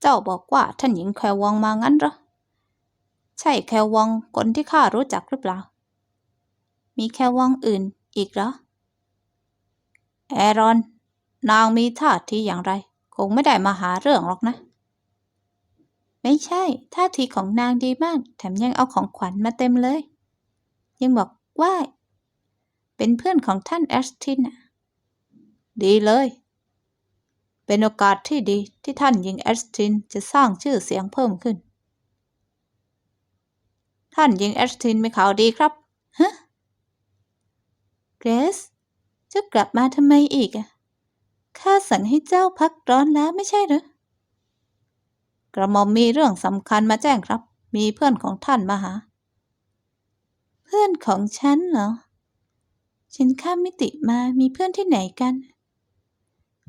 เจ้าบอกว่าท่านหญิงแควองมางั้นเหรอ ใช่แควองคนที่ข้ารู้จักหรือเปล่า มีแควองอื่นอีกเหรอ แอรอน นางมีท่าทีอย่างไร คงไม่ได้มาหาเรื่องหรอกนะ ไม่ใช่ ท่าทีของนางดีมาก แถมยังเอาของขวัญมาเต็มเลย ยังบอกว่า เป็นเพื่อนของท่านแอสตินนะดีเลย เป็นโอกาสที่ดีที่ท่านหญิงแอสตินจะสร้างชื่อเสียงเพิ่มขึ้น ท่านหญิงแอสตินมีข่าวดีครับฮะเกรซจะกลับมาทำไมอีกอะข้าสั่งให้เจ้าพักร้อนแล้วไม่ใช่หรือกระหม่อมมีเรื่องสำคัญมาแจ้งครับ มีเพื่อนของท่านมาหา เพื่อนของฉันเหรอ ฉันข้ามมิติมามีเพื่อนที่ไหนกัน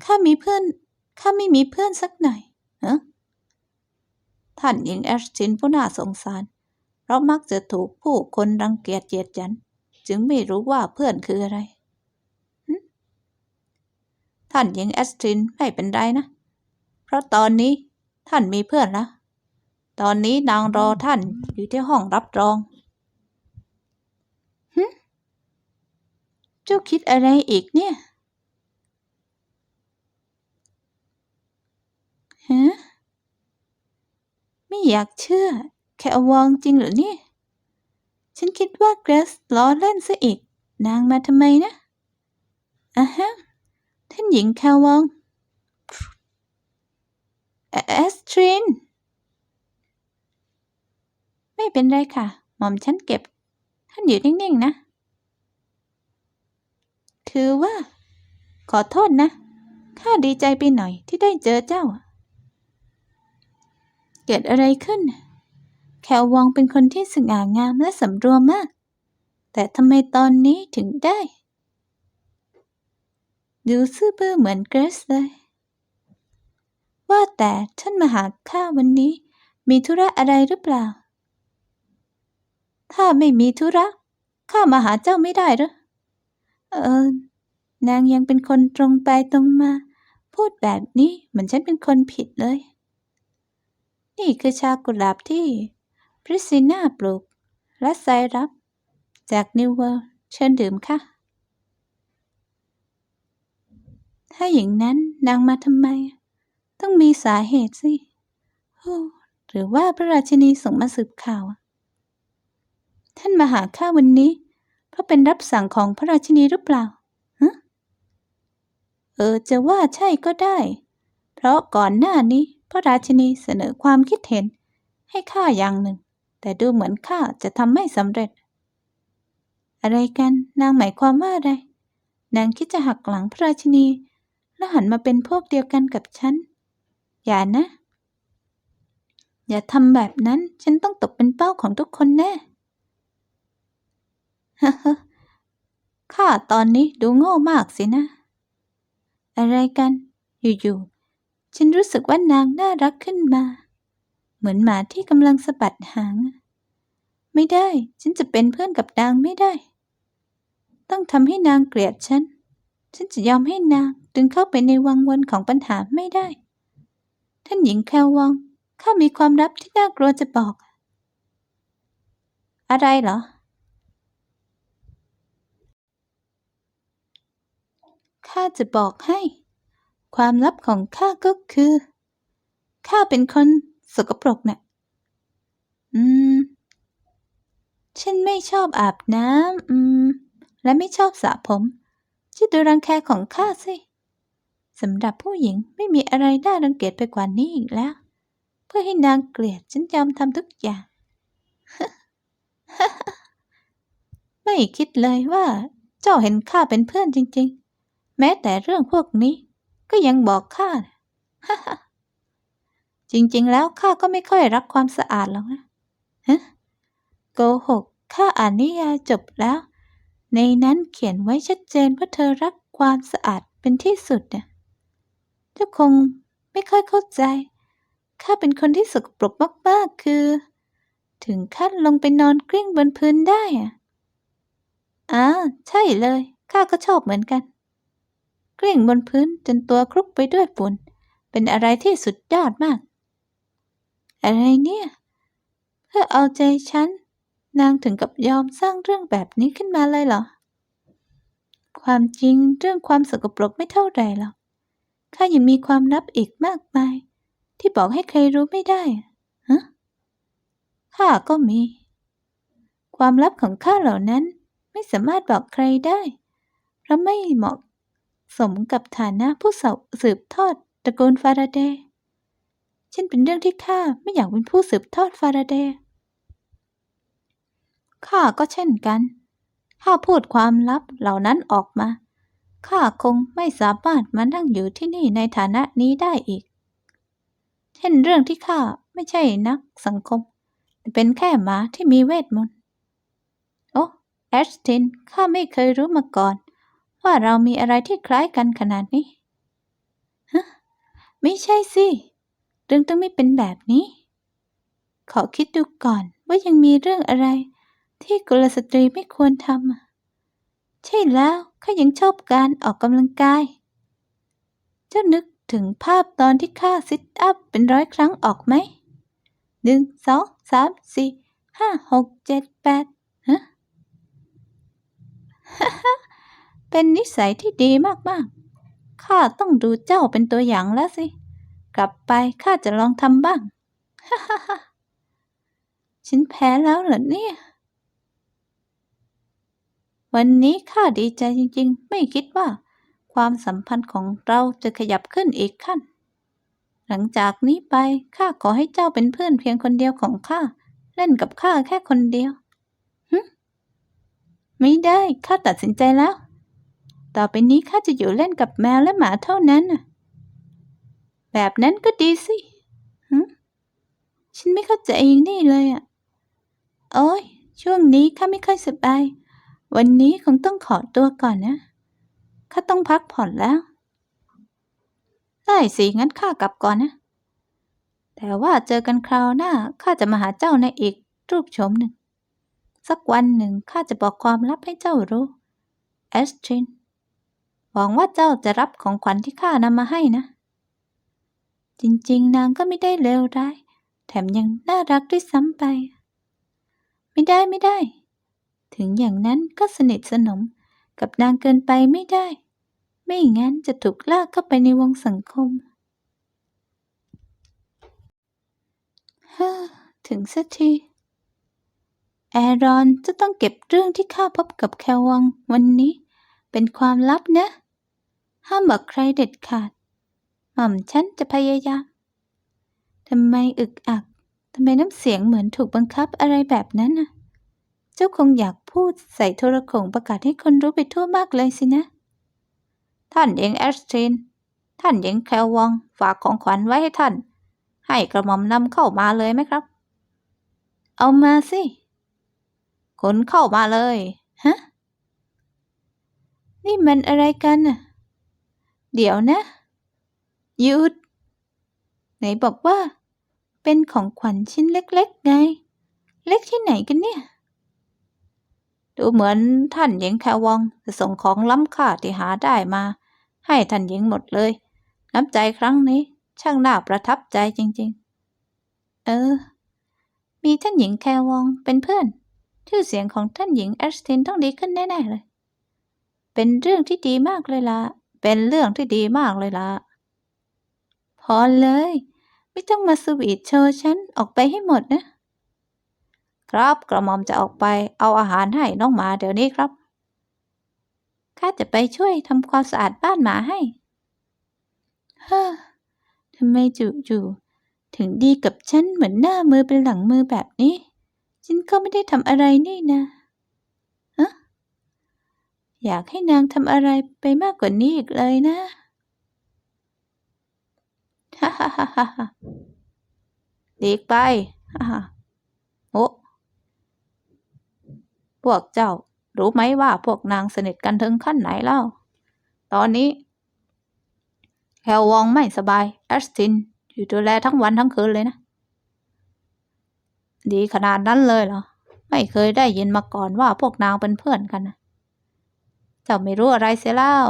ข้ามีเพื่อน ข้าไม่มีเพื่อนสักหน่อยฮะท่านหญิงแอชตินผู้น่าสงสาร เพราะมักจะถูกผู้คนรังเกียจเจียดจัน จึงไม่รู้ว่าเพื่อนคืออะไร ท่านหญิงแอสตินไม่เป็นไรนะ เพราะตอนนี้ท่านมีเพื่อนแล้ว ตอนนี้นางรอท่านอยู่ที่ห้องรับรองหึเจ้าคิดอะไรอีกเนี่ย ฮะไม่อยากเชื่อ แค่วองจริงเหรอเนี่ยฉันคิดว่าเกรซล้อเล่นซะอีก นางมาทำไมนะอะฮะ ท่านหญิงแคลวองเอเอสทริน ไม่เป็นไรค่ะ หม่อมฉันเก็บ ท่านอยู่นิ่งๆนะ คือว่า ขอโทษนะ ข้าดีใจไปหน่อยที่ได้เจอเจ้า เกิดอะไรขึ้น แคววองเป็นคนที่สง่างามและสำรวมมาก แต่ทำไมตอนนี้ถึงได้ ดูซื่อบื้อเหมือนเกรซเลย ว่าแต่ท่านมาหาข้าวันนี้ มีธุระอะไรหรือเปล่า ถ้าไม่มีธุระข้ามาหาเจ้าไม่ได้หรอ เออ นางยังเป็นคนตรงไปตรงมา พูดแบบนี้เหมือนฉันเป็นคนผิดเลย นี่คือชากุหลาบที่พริสซิน่าปลูก และไซรับ จากนิวเวิลด์เชิญดื่มค่ะ ถ้าอย่างนั้นนางมาทำไม ต้องมีสาเหตุสิหรือว่าพระราชินีส่งมาสืบข่าว ท่านมาหาข้าวันนี้ เพราะเป็นรับสั่งของพระราชินีหรือเปล่าเออจะว่าใช่ก็ได้ เพราะก่อนหน้านี้ พระราชินีเสนอความคิดเห็นให้ข้าอย่างหนึ่ง แต่ดูเหมือนข้าจะทำไม่สำเร็จ อะไรกันนางหมายความว่าอะไร นางคิดจะหักหลังพระราชินี แล้วหันมาเป็นพวกเดียวกันกับฉัน อย่านะ อย่าทำแบบนั้นฉันต้องตกเป็นเป้าของทุกคนแน่ข้าตอนนี้ดูโง่มากสินะ อะไรกัน อยู่ๆ ฉันรู้สึกว่านางน่ารักขึ้นมา เหมือนหมาที่กำลังสะบัดหาง ไม่ได้ ฉันจะเป็นเพื่อนกับนางไม่ได้ ต้องทำให้นางเกลียดฉัน ฉันจะยอมให้นางดึงเข้าไปในวังวนของปัญหาไม่ได้ ท่านหญิงแคลวองข้ามีความลับที่น่ากลัวจะบอก อะไรเหรอ ข้าจะบอกให้ ความลับของข้าก็คือข้าเป็นคนสกปรกนะ่ะ อืม ฉันไม่ชอบอาบน้ำอืม และไม่ชอบสระผมช่วยดูรังแคของข้าสิสำหรับผู้หญิงไม่มีอะไรน่ารังเกียจไปกว่านี้อีกแล้ว เพื่อให้นางเกลียดฉันยอมทำทุกอย่าง ไม่คิดเลยว่า เจ้าเห็นข้าเป็นเพื่อนจริง ๆ แม้แต่เรื่องพวกนี้ ก็ยังบอกข้าจริงๆ แล้วข้าก็ไม่ค่อยรักความสะอาดหรอกนะฮะโกหกข้าอ่านนิยายจบแล้ว ในนั้นเขียนไว้ชัดเจนว่าเธอรักความสะอาดเป็นที่สุดเนะเจ้าคงไม่ค่อยเข้าใจ ข้าเป็นคนที่สกปรกมากๆ คือ ถึงขั้นลงไปนอนกลิ้งบนพื้นได้อะอ่าใช่เลย ข้าก็ชอบเหมือนกัน กลิ้งบนพื้นจนตัวคลุกไปด้วยฝุ่น เป็นอะไรที่สุดยอดมาก อะไรเนี่ย เพื่อเอาใจฉัน นางถึงกับยอมสร้างเรื่องแบบนี้ขึ้นมาเลยเหรอ ความจริงเรื่องความสกปรกไม่เท่าไหร่หรอกข้ายังมีความลับอีกมากมาย ที่บอกให้ใครรู้ไม่ได้ฮะข้าก็มี ความลับของข้าเหล่านั้นไม่สามารถบอกใครได้ เพราะไม่เหมาะ สมกับฐานะผู้สืบทอดตระกูลฟาราเดย์เช่นเป็นเรื่องที่ข้าไม่อยากเป็นผู้สืบทอดฟาราเดย์ข้าก็เช่นกัน ข้าพูดความลับเหล่านั้นออกมา ข้าคงไม่สามารถมานั่งอยู่ที่นี่ในฐานะนี้ได้อีก เช่นเรื่องที่ข้าไม่ใช่นักสังคม แต่เป็นแค่หมาที่มีเวทมนต์ โอ้แอชติน ข้าไม่เคยรู้มาก่อน ว่าเรามีอะไรที่คล้ายกันขนาดนี้ฮะไม่ใช่สิเรื่องต้องไม่เป็นแบบนี้ ขอคิดดูก่อนว่ายังมีเรื่องอะไร ที่กุลสตรีไม่ควรทำใช่แล้วข้ายังชอบการออกกำลังกาย เจ้านึกถึงภาพตอนที่ข้าซิทอัพเป็นร้อยครั้งออกไหมหนึ่งสองสามสี่ห้าหกเจ็ดแปดฮะ เป็นนิสัยที่ดีมากๆ ข้าต้องดูเจ้าเป็นตัวอย่างแล้วสิ กลับไปข้าจะลองทำบ้างฉันแพ้แล้วเหรอเนี่ย วันนี้ข้าดีใจจริงๆ ไม่คิดว่า ความสัมพันธ์ของเราจะขยับขึ้นอีกขั้น หลังจากนี้ไปข้าขอให้เจ้าเป็นเพื่อนเพียงคนเดียวของข้า เล่นกับข้าแค่คนเดียวหึไม่ได้ ข้าตัดสินใจแล้ว ต่อไปนี้ข้าจะอยู่เล่นกับแมวและหมาเท่านั้น แบบนั้นก็ดีสิฉันไม่เข้าใจเองนี่เลยอะ โอ้ย ช่วงนี้ข้าไม่ค่อยสบาย วันนี้คงต้องขอตัวก่อนนะ ข้าต้องพักผ่อนแล้ว ได้สิ งั้นข้ากลับก่อนนะ แต่ว่าเจอกันคราวหน้า ข้าจะมาหาเจ้าในอีกรูปโฉมหนึ่ง สักวันหนึ่งข้าจะบอกความลับให้เจ้ารู้ แอสทริน หวังว่าเจ้าจะรับของขวัญที่ข้านำมาให้นะ จริงๆ นางก็ไม่ได้เลวร้าย แถมยังน่ารักด้วยซ้ำไป ไม่ได้ไม่ได้ ถึงอย่างนั้นก็สนิทสนมกับนางเกินไปไม่ได้ ไม่งั้นจะถูกลากเข้าไปในวงสังคมฮ่าถึงสักที แอรอนจะต้องเก็บเรื่องที่ข้าพบกับแคลวังวันนี้ เป็นความลับนะ ห้ามบอกใครเด็ดขาด หม่อมฉันจะพยายามทำไมอึกอักทำไมน้ำเสียงเหมือนถูกบังคับอะไรแบบนั้นน่ะ เจ้าคงอยากพูดใส่โทรโขงประกาศให้คนรู้ไปทั่วมากเลยสินะ ท่านหญิงแอสติน ท่านหญิงแคลวองฝากของขวัญไว้ให้ท่าน ให้กระหม่อมนำเข้ามาเลยไหมครับ เอามาสิขนเข้ามาเลย ฮะ นี่มันอะไรกันน่ะ เดี๋ยวนะ หยุด ไหนบอกว่า เป็นของขวัญชิ้นเล็ก ๆ ไง เล็กที่ไหนกันเนี่ย ดูเหมือนท่านหญิงแควองจะส่งของล้ำค่าที่หาได้มา ให้ท่านหญิงหมดเลย น้ำใจครั้งนี้ ช่างน่าประทับใจจริง ๆ เออ มีท่านหญิงแควองเป็นเพื่อน ชื่อเสียงของท่านหญิงแอชตินต้องดีขึ้นแน่ๆเลย เป็นเรื่องที่ดีมากเลยล่ะ เป็นเรื่องที่ดีมากเลยล่ะพอเลย ไม่ต้องมาสวีทโชว์ฉันออกไปให้หมดนะ ครับกระหม่อมจะออกไปเอาอาหารให้น้องหมาเดี๋ยวนี้ครับข้าจะไปช่วยทำความสะอาดบ้านหมาให้ เฮ้อทำไมจู่ๆถึงดีกับฉันเหมือนหน้ามือเป็นหลังมือแบบนี้ ฉันก็ไม่ได้ทำอะไรนี่นะ อยากให้นางทำอะไรไปมากกว่านี้อีกเลยนะฮ่าฮ่าฮ่าฮ่าฮ่าหลีกไป ฮ่าฮ่าโอ้พวกเจ้ารู้ไหมว่าพวกนางสนิทกันถึงขั้นไหนแล้วตอนนี้แคลวองไม่สบาย แอสติน อยู่ดูแลทั้งวันทั้งคืนเลยนะ ดีขนาดนั้นเลยเหรอ ไม่เคยได้ยินมาก่อนว่าพวกนางเป็นเพื่อนกันนะ จ้าไม่รู้อะไรเสียแล้ว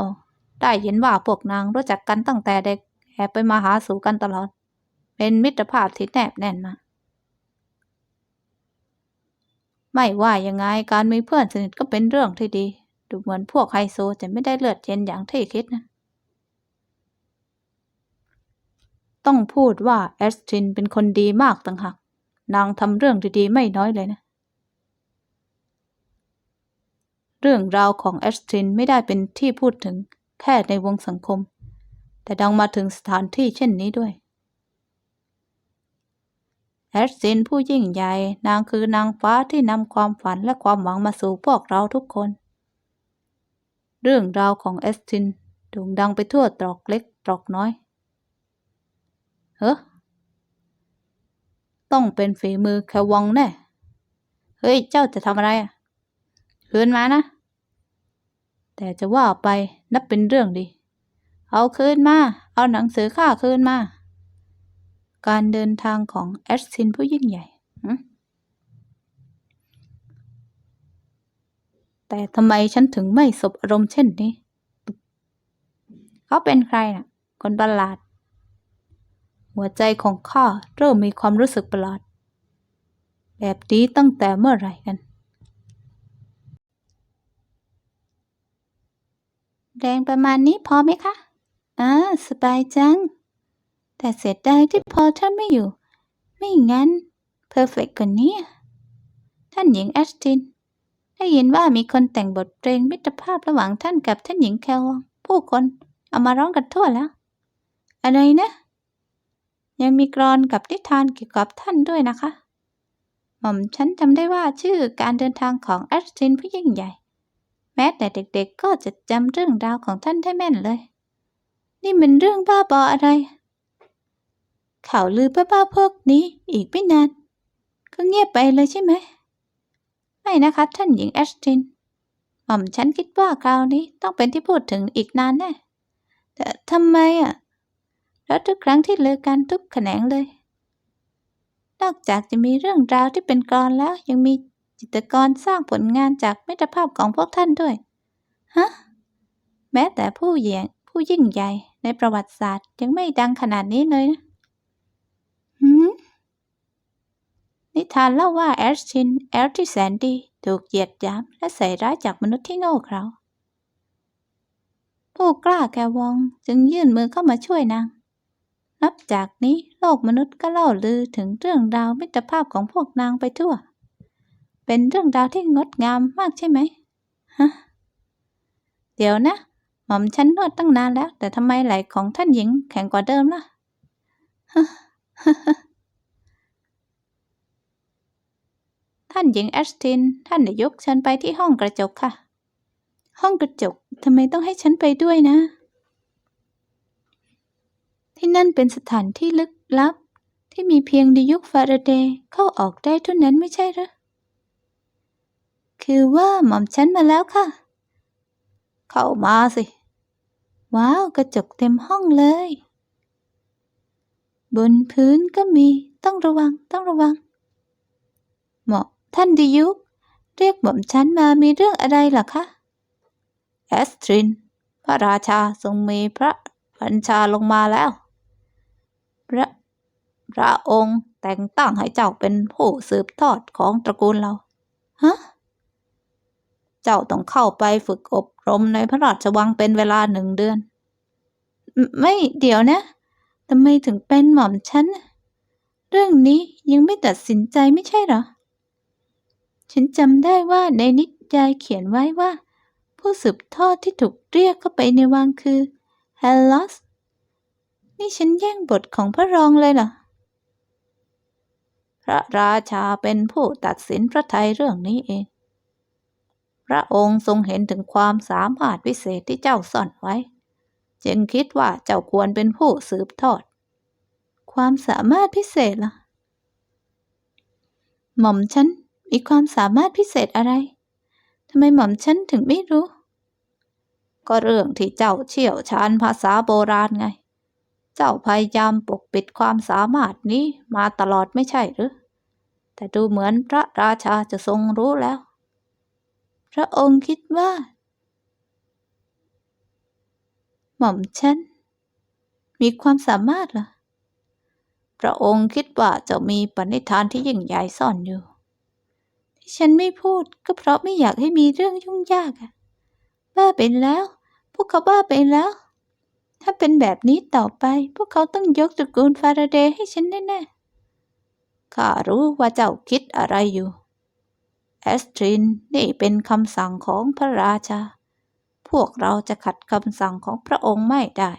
ได้ยินว่าพวกนางรู้จักกันตั้งแต่เด็กแอบไปมาหาสู่กันตลอด เป็นมิตรภาพที่แนบแน่นมาไม่ว่ายังไงการมีเพื่อนสนิทก็เป็นเรื่องที่ดี ดูเหมือนพวกไฮโซจะไม่ได้เลือดเย็นอย่างที่คิดนะต้องพูดว่าแอสตินเป็นคนดีมากต่างหาก นางทำเรื่องดีๆ ไม่น้อยเลยนะ เรื่องราวของแอสทรินไม่ได้เป็นที่พูดถึงแค่ในวงสังคม แต่ดังมาถึงสถานที่เช่นนี้ด้วย แอสทรินผู้ยิ่งใหญ่นางคือนางฟ้าที่นำความฝันและความหวังมาสู่พวกเราทุกคน เรื่องราวของแอสทรินโด่งดังไปทั่วตรอกเล็กตรอกน้อย เฮ้อต้องเป็นฝีมือแควองแน่ เฮ้ย เจ้าจะทำอะไรอะ คืนมานะ แต่จะว่าไปนับเป็นเรื่องดี เอาคืนมา เอาหนังสือข้าคืนมา การเดินทางของแอสซินผู้ยิ่งใหญ่ แต่ทำไมฉันถึงไม่สบอารมณ์เช่นนี้ เขาเป็นใครน่ะ คนประหลาด หัวใจของข้าเริ่มมีความรู้สึกประหลาด แบบนี้ตั้งแต่เมื่อไหร่กัน แรงประมาณนี้พอไหมคะอ่าสบายจัง แต่เสียดายที่พอท่านไม่อยู่ ไม่งั้นเพอร์เฟกกว่านี้ ท่านหญิงแอสติน ได้ยินว่ามีคนแต่งบทเพลงมิตรภาพระหว่างท่านกับท่านหญิงแคลวองผู้คนเอามาร้องกันทั่วแล้ว อะไรนะ ยังมีกรอนกับนิทานเกี่ยวกับท่านด้วยนะคะ หม่อมฉันจำได้ว่าชื่อการเดินทางของแอสตินผู้ยิ่งใหญ่ แม้แต่เด็กๆ ก็จะจำเรื่องราวของท่านได้แม่นเลย นี่มันเรื่องบ้าบออะไร ข่าวลือบ้าๆพวกนี้อีกไม่นาน ก็เงียบไปเลยใช่ไหม ไม่นะคะท่านหญิงแอสติน หม่อมฉันคิดว่าคราวนี้ต้องเป็นที่พูดถึงอีกนานแน่ แต่ทำไมอะ แล้วทุกครั้งที่เลือกันทุกแขนงเลย นอกจากจะมีเรื่องราวที่เป็นกลอนแล้วยังมี จิตรกรสร้างผลงานจากมิตรภาพของพวกท่านด้วย ฮะ แม้แต่ผู้ใหญ่ผู้ยิ่งใหญ่ในประวัติศาสตร์ยังไม่ดังขนาดนี้เลยนะหืมนิทานเล่าว่าแอชชินแอลที่แสนดีถูกเหยียดหยามและใส่ร้ายจากมนุษย์ที่โง่เขลาผู้กล้าแกวองจึงยื่นมือเข้ามาช่วยนาง นับจากนี้โลกมนุษย์ก็เล่าลือถึงเรื่องราวมิตรภาพของพวกนางไปทั่ว เป็นเรื่องราวที่งดงามมากใช่ไหมฮะเดี๋ยวนะ หม่อมฉันนวดตั้งนานแล้ว แต่ทำไมไหล่ของท่านหญิงแข็งกว่าเดิมล่ะท่านหญิงแอสติน ท่านนายกเชิญไปที่ห้องกระจกค่ะ ห้องกระจกทำไมต้องให้ฉันไปด้วยนะ ที่นั่นเป็นสถานที่ลึกลับ ที่มีเพียงดิยุกฟาราเดย์เข้าออกได้เท่านั้นไม่ใช่หรือ คือว่าหม่อมฉันมาแล้วค่ะ เข้ามาสิ ว้าว กระจกเต็มห้องเลย บนพื้นก็มี ต้องระวัง ต้องระวัง เหมาะท่านดิยุกเรียกหม่อมฉันมามีเรื่องอะไรล่ะคะ แอสทริน พระราชาทรงมีพระบัญชาลงมาแล้ว พระพระองค์แต่งตั้งให้เจ้าเป็นผู้สืบทอดของตระกูลเรา ฮะ เจ้าต้องเข้าไปฝึกอบรมในพระราชวังเป็นเวลาหนึ่งเดือน ไม่เดี๋ยวนะทำไมถึงเป็นหม่อมฉัน เรื่องนี้ยังไม่ตัดสินใจไม่ใช่หรอ ฉันจำได้ว่าในนิยายเขียนไว้ว่า ผู้สืบทอดที่ถูกเรียกเข้าไปในวังคือเฮลลอสนี่ฉันแย่งบทของพระรองเลยเหรอ พระราชาเป็นผู้ตัดสินพระทัยเรื่องนี้เอง พระองค์ทรงเห็นถึงความสามารถพิเศษที่เจ้าซ่อนไว้ จึงคิดว่าเจ้าควรเป็นผู้สืบทอด ความสามารถพิเศษล่ะ หม่อมฉันมีความสามารถพิเศษอะไรทำไมหม่อมฉันถึงไม่รู้ ก็เรื่องที่เจ้าเชี่ยวชาญภาษาโบราณไง เจ้าพยายามปกปิดความสามารถนี้มาตลอดไม่ใช่หรือ แต่ดูเหมือนพระราชาจะทรงรู้แล้ว ระองค์คิดว่า หม่อมฉัน มีความสามารถเหรอ พระองค์คิดว่าจะมีปณิธานที่ยิ่งใหญ่ซ่อนอยู่ทที่ฉันไม่พูดก็เพราะไม่อยากให้มีเรื่องยุ่งยากอะบ้าไปแล้ว พวกเขาบ้าไปแล้ว ถ้าเป็นแบบนี้ต่อไป พวกเขาต้องยกตระกูลฟาราเดย์ให้ฉันแน่ๆข้ารู้ว่าเจ้าคิดอะไรอยู่ แอสตรินนี่เป็นคำสั่งของพระราชา พวกเราจะขัดคำสั่งของพระองค์ไม่ได้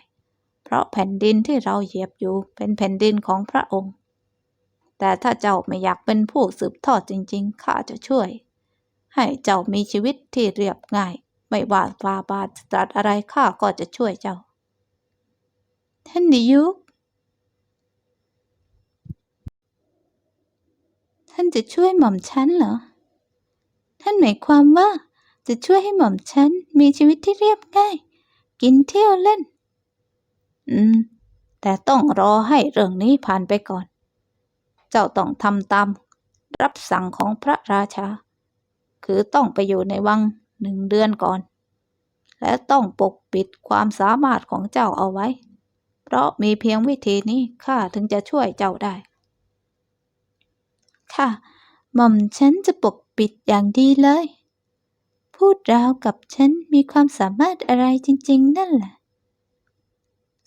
เพราะแผ่นดินที่เราเหยียบอยู่เป็นแผ่นดินของพระองค์ แต่ถ้าเจ้าไม่อยากเป็นผู้สืบทอดจริงๆ ข้าจะช่วย ให้เจ้ามีชีวิตที่เรียบง่าย ไม่ว่าฟาบาทตรัสอะไรข้าก็จะช่วยเจ้า ท่านดิยุกท่านจะช่วยหม่อมฉันเหรอ ท่านหมายความว่าจะช่วยให้หม่อมฉันมีชีวิตที่เรียบง่าย กินเที่ยวเล่น อืม แต่ต้องรอให้เรื่องนี้ผ่านไปก่อน เจ้าต้องทำตาม รับสั่งของพระราชา คือต้องไปอยู่ในวังหนึ่งเดือนก่อน และต้องปกปิดความสามารถของเจ้าเอาไว้ เพราะมีเพียงวิธีนี้ข้าถึงจะช่วยเจ้าได้ ค่ะ หม่อมฉันจะปก ปิดอย่างดีเลย พูดราวกับฉันมีความสามารถอะไรจริง ๆ นั่นแหละ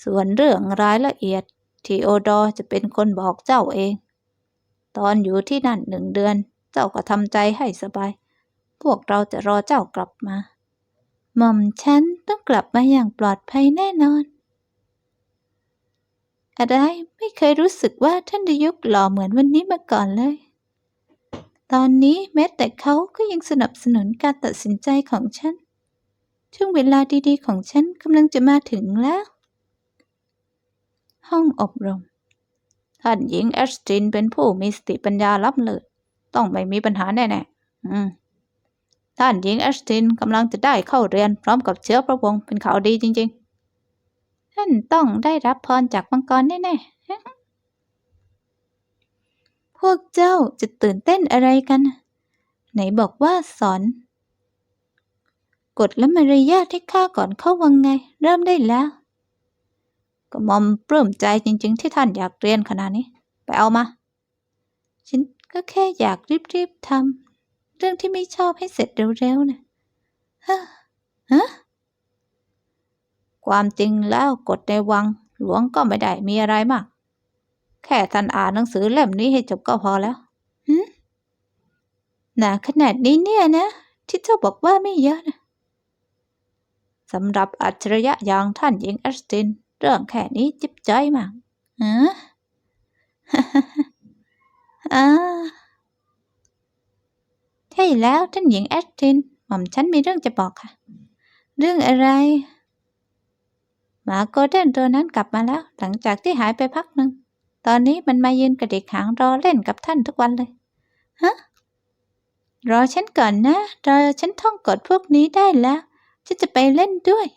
ส่วนเรื่องรายละเอียดทีโอดอร์จะเป็นคนบอกเจ้าเอง ตอนอยู่ที่นั่นหนึ่งเดือน เจ้าก็ทำใจให้สบาย พวกเราจะรอเจ้ากลับมา หม่อมฉันต้องกลับมาอย่างปลอดภัยแน่นอน อะไรไม่เคยรู้สึกว่าท่านดยุกหล่อเหมือนวันนี้มาก่อนเลย ตอนนี้แม้แต่เขาก็ยังสนับสนุนการตัดสินใจของฉัน ช่วงเวลาดีๆ ของฉันกำลังจะมาถึงแล้ว ห้องอบรม ท่านหญิงแอชตินเป็นผู้มีสติปัญญาล้ำเลิศต้องไม่มีปัญหาแน่ๆท่านหญิงแอชตินกำลังจะได้เข้าเรียนพร้อมกับเชื้อพระวงศ์เป็นข่าวดีจริง ๆ ท่านต้องได้รับพรจากมังกรแน่ๆ พวกเจ้าจะตื่นเต้นอะไรกัน ไหนบอกว่าสอน กฎและมารยาทให้ข้าก่อนเข้าวังไง เริ่มได้แล้วก็มอมปลื้มใจจริง ๆ ที่ท่านอยากเรียนขนาดนี้ ไปเอามา ฉันก็แค่อยากรีบๆทำเรื่องที่ไม่ชอบให้เสร็จเร็วๆนะฮะฮะความจริงแล้วกฎในวังหลวงก็ไม่ได้มีอะไรมาก แค่ท่านอ่านหนังสือเล่มนี้ให้จบก็พอแล้วหืมหนาขนาดนี้เนี่ยนะ ที่เจ้าบอกว่าไม่เยอะนะสำหรับอัจฉริยะอย่างท่านหญิงแอสติน เรื่องแค่นี้จิบจ้อยมากฮะอ่าใช่แล้วท่านหญิงแอสติน หม่อมฉันมีเรื่องจะบอกค่ะ เรื่องอะไร หมาโกลเด้นตัวนั้นกลับมาแล้ว หลังจากที่หายไปพักหนึ่ง ตอนนี้มันมายืนกระดิกหางรอเล่นกับท่านทุกวันเลย ฮะ รอฉันก่อนนะ รอฉันท่องกฎพวกนี้ได้แล้ว ฉันจะไปเล่นด้วย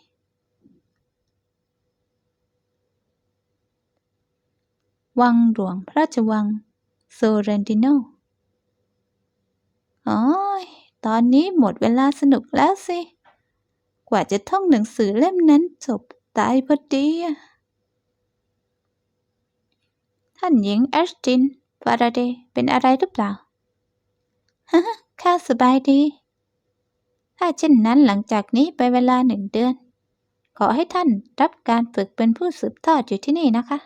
วังหลวงพระราชวังโซเรนติโนอ๋อยตอนนี้หมดเวลาสนุกแล้วสิ กว่าจะท่องหนังสือเล่มนั้นจบตายพอดีอะ ท่านหญิงแอชตินฟาราเดย์เป็นอะไรหรือเปล่าฮะข้าสบายดี ถ้าเช่นนั้นหลังจากนี้ไปเวลาหนึ่งเดือน ขอให้ท่านรับการฝึกเป็นผู้สืบทอดอยู่ที่นี่นะคะ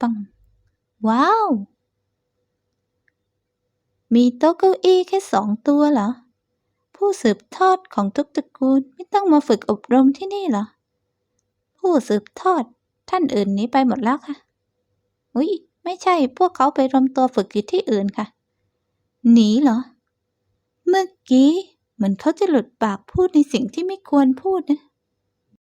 ปัง ว้าว มีโต๊ะเก้าอี้แค่สองตัวเหรอ ผู้สืบทอดของทุกตระกูลไม่ต้องมาฝึกอบรมที่นี่เหรอ ผู้สืบทอดท่านอื่นนี้ไปหมดแล้วค่ะ อุ๊ยไม่ใช่พวกเขาไปรวมตัวฝึกอยู่ที่อื่นค่ะ หนีเหรอ เมื่อกี้เหมือนเขาจะหลุดปากพูดในสิ่งที่ไม่ควรพูดนะ